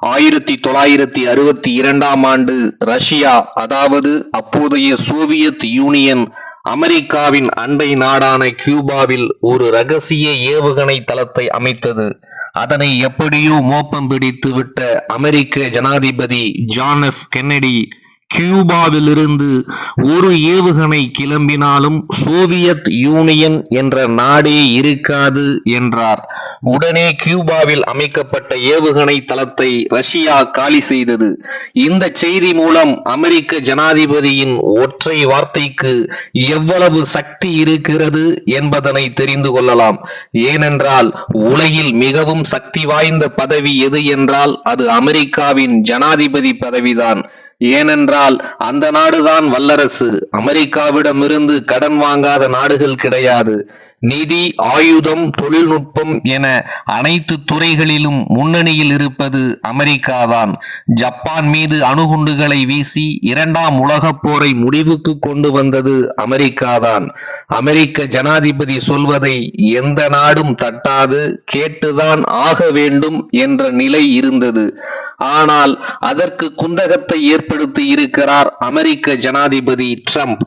ஆயிரத்தி தொள்ளாயிரத்தி அறுபத்தி இரண்டாம் ஆண்டு ரஷ்யா அதாவது அப்போதைய சோவியத் யூனியன் அமெரிக்காவின் அண்டை நாடான கியூபாவில் ஒரு ரகசிய ஏவுகணை தளத்தை அமைத்தது. அதனை எப்படியோ மோப்பம் பிடித்து விட்ட அமெரிக்க ஜனாதிபதி ஜான் எஃப் கென்னடி கியூபாவிலிருந்து ஒரு ஏவுகணை கிளம்பினாலும் சோவியத் யூனியன் என்ற நாடே இருக்காது என்றார். உடனே கியூபாவில் அமைக்கப்பட்ட ஏவுகணை தளத்தை ரஷ்யா காலி செய்தது. இந்த செய்தி மூலம் அமெரிக்க ஜனாதிபதியின் ஒற்றை வார்த்தைக்கு எவ்வளவு சக்தி இருக்கிறது என்பதனை தெரிந்து கொள்ளலாம். ஏனென்றால் உலகில் மிகவும் சக்தி வாய்ந்த பதவி எது என்றால் அது அமெரிக்காவின் ஜனாதிபதி பதவிதான். ஏனென்றால் அந்த நாடுதான் வல்லரசு. அமெரிக்காவிடமிருந்து கடன் வாங்காத நாடுகள் கிடையாது. நிதி ஆயுதம் தொழில்நுட்பம் என அனைத்து துறைகளிலும் முன்னணியில் இருப்பது அமெரிக்காதான். ஜப்பான் மீது அணுகுண்டுகளை வீசி இரண்டாம் உலகப் போரை முடிவுக்கு கொண்டு வந்தது அமெரிக்காதான். அமெரிக்க ஜனாதிபதி சொல்வதை எந்த நாடும் தட்டாது கேட்டுதான் ஆக வேண்டும் என்ற நிலை இருந்தது. ஆனால் அதற்கு குந்தகத்தை ஏற்படுத்தி இருக்கிறார் அமெரிக்க ஜனாதிபதி ட்ரம்ப்.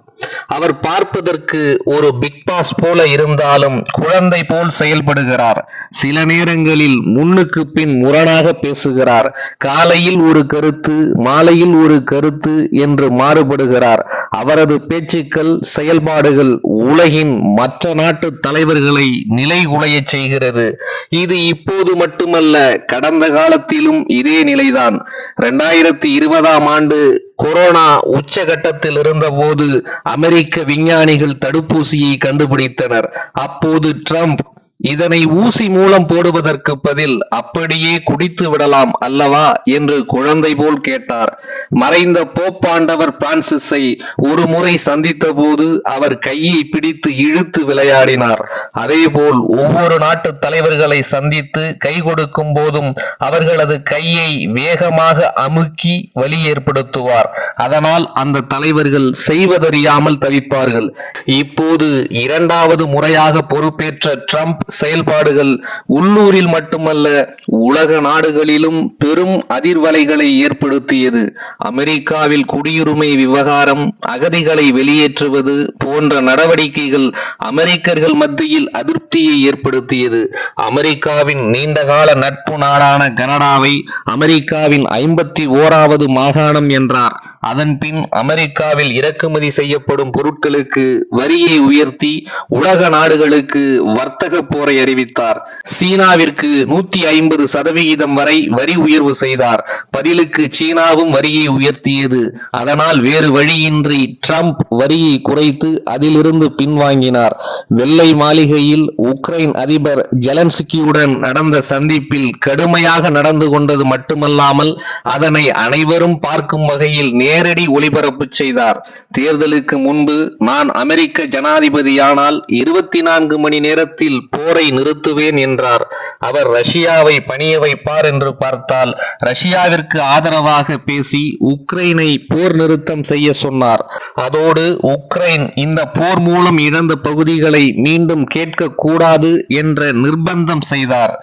அவர் பார்ப்பதற்கு ஒரு பிக் பாஸ் போல இருந்தாலும் குழந்தை போல் செயல்படுகிறார். சில நேரங்களில் முன்னுக்கு பின் முரணாக பேசுகிறார். காலையில் ஒரு கருத்து மாலையில் ஒரு கருத்து என்று மாறுபடுகிறார். அவரது பேச்சுக்கள் செயல்பாடுகள் உலகின் மற்ற நாட்டு தலைவர்களை நிலைகுலையச் செய்கிறது. இது இப்போது மட்டுமல்ல கடந்த காலத்திலும் இதே நிலைதான். இரண்டாயிரத்தி இருபதாம் ஆண்டு கொரோனா உச்சகட்டத்தில் இருந்தபோது அமெரிக்க விஞ்ஞானிகள் தடுப்பூசியை கண்டுபிடித்தனர். அப்போது ட்ரம்ப் இதனை ஊசி மூலம் போடுவதற்கு பதில் அப்படியே குடித்து விடலாம் அல்லவா? என்று குழந்தை போல் கேட்டார். மறைந்த போப்பாண்டவர் பிரான்சிஸை ஒரு முறை சந்தித்த போது அவர் கையை பிடித்து இழுத்து விளையாடினார். அதேபோல் ஒவ்வொரு நாட்டு தலைவர்களை சந்தித்து கை கொடுக்கும் போதும் அவர்களது கையை வேகமாக அமுக்கி வலி ஏற்படுத்துவார். அதனால் அந்த தலைவர்கள் செய்வதறியாமல் தவிப்பார்கள். இப்போது இரண்டாவது முறையாக பொறுப்பேற்ற ட்ரம்ப் செயல்பாடுகள் உள்ளூரில் மட்டுமல்ல உலக நாடுகளிலும் பெரும் அதிர்வலைகளை ஏற்படுத்தியது. அமெரிக்காவில் குடியுரிமை விவகாரம் அகதிகளை வெளியேற்றுவது போன்ற நடவடிக்கைகள் அமெரிக்கர்கள் மத்தியில் அதிருப்தியை ஏற்படுத்தியது. அமெரிக்காவின் நீண்டகால நட்பு நாடான கனடாவை அமெரிக்காவின் ஐம்பத்தி ஓராவது மாகாணம் என்றார். அதன் பின் அமெரிக்காவில் இறக்குமதி செய்யப்படும் பொருட்களுக்கு வரியை உயர்த்தி உலக நாடுகளுக்கு வர்த்தக போரை அறிவித்தார். சீனாவிற்கு நூத்தி ஐம்பது சதவிகிதம் வரை வரி உயர்வு செய்தார். பதிலுக்கு சீனாவும் வரியை உயர்த்தியது. அதனால் வேறு வழியின்றி ட்ரம்ப் வரியை குறைத்து அதிலிருந்து பின்வாங்கினார். வெள்ளை மாளிகையில் உக்ரைன் அதிபர் ஜெலன்ஸ்கியுடன் நடந்த சந்திப்பில் கடுமையாக நடந்து கொண்டது மட்டுமல்லாமல் அதனை அனைவரும் பார்க்கும் வகையில் நேரடி ஒளிபரப்பு செய்தார். தேர்தலுக்கு முன்பு நான் அமெரிக்க ஜனாதிபதியானால் இருபத்தி நான்கு மணி நேரத்தில் போரை நிறுத்துவேன் என்றார். அவர் ரஷ்யாவை பணிய வைப்பார் என்று பார்த்தால் ரஷ்யாவிற்கு ஆதரவாக பேசி உக்ரைனை போர் நிறுத்தம் செய்ய சொன்னார். அதோடு உக்ரைன் இந்த போர் மூலம் இழந்த பகுதிகளை மீண்டும் கேட்க கூடாது என்ற நிர்பந்தம் செய்தார்.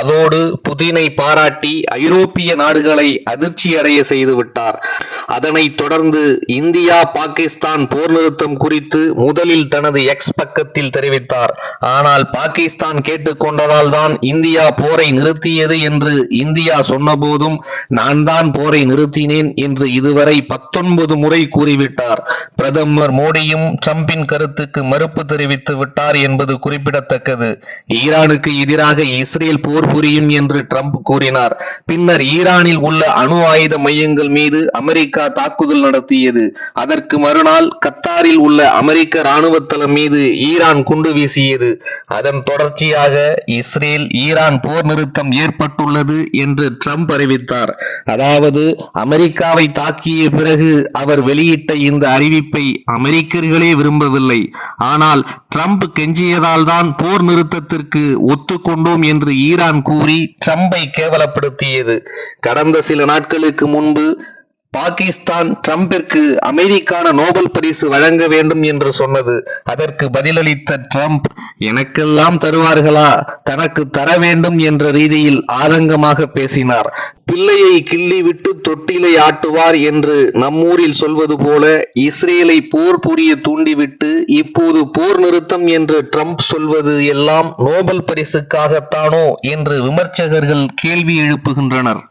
அதோடு புதினை பாராட்டி ஐரோப்பிய நாடுகளை அதிர்ச்சி அடைய அதனை அதனை தொடர்ந்து இந்தியா பாகிஸ்தான் போர் நிறுத்தம் குறித்து முதலில் தனது எக்ஸ் பக்கத்தில் தெரிவித்தார். ஆனால் பாகிஸ்தான் கேட்டுக்கொண்டதால் தான் இந்தியா போரை நிறுத்தியது என்று இந்தியா சொன்னபோதும் நான் தான் போரை நிறுத்தினேன் என்று இதுவரை பத்தொன்பது முறை கூறிவிட்டார். பிரதமர் மோடியும் டிரம்பின் கருத்துக்கு மறுப்பு தெரிவித்து விட்டார் என்பது குறிப்பிடத்தக்கது. ஈரானுக்கு எதிராக இஸ்ரேல் போர் புரியும் என்று டிரம்ப் கூறினார். பின்னர் ஈரானில் உள்ள அணு ஆயுத மையங்கள் மீது அமெரிக்கா தாக்குதல் நடத்தியது. அதற்கு மறுநாள் கத்தாரில் உள்ள அமெரிக்க ராணுவ தளம் மீது ஈரான் குண்டு வீசியது. அதன் தொடர்ச்சியாக இஸ்ரேல் ஈரான் போர் நிறுத்தம் ஏற்பட்டுள்ளது என்று ட்ரம்ப் அறிவித்தார். அதாவது அமெரிக்காவை தாக்கிய பிறகு அவர் வெளியிட்ட இந்த அறிவிப்பை அமெரிக்கர்களே விரும்பவில்லை. ஆனால் ட்ரம்ப் கெஞ்சியதால் தான் போர் நிறுத்தத்திற்கு ஒத்துக்கொண்டோம் என்று ஈரான் கூறி ட்ரம்பை கேவலப்படுத்தியது. கடந்த சில நாட்களுக்கு முன்பு பாகிஸ்தான் டிரம்பிற்கு அமைதிக்கான நோபல் பரிசு வழங்க வேண்டும் என்று சொன்னது. அதற்கு பதிலளித்த ட்ரம்ப் எனக்கெல்லாம் தருவார்களா? தனக்கு தர வேண்டும் என்ற ரீதியில் ஆதங்கமாக பேசினார். பிள்ளையை கிள்ளி விட்டு தொட்டிலை ஆட்டுவார் என்று நம்மூரில் சொல்வது போல இஸ்ரேலை போர் புரிய தூண்டிவிட்டு இப்போது போர் நிறுத்தம் என்று ட்ரம்ப் சொல்வது எல்லாம் நோபல் பரிசுக்காகத்தானோ? என்று விமர்சகர்கள் கேள்வி எழுப்புகின்றனர்.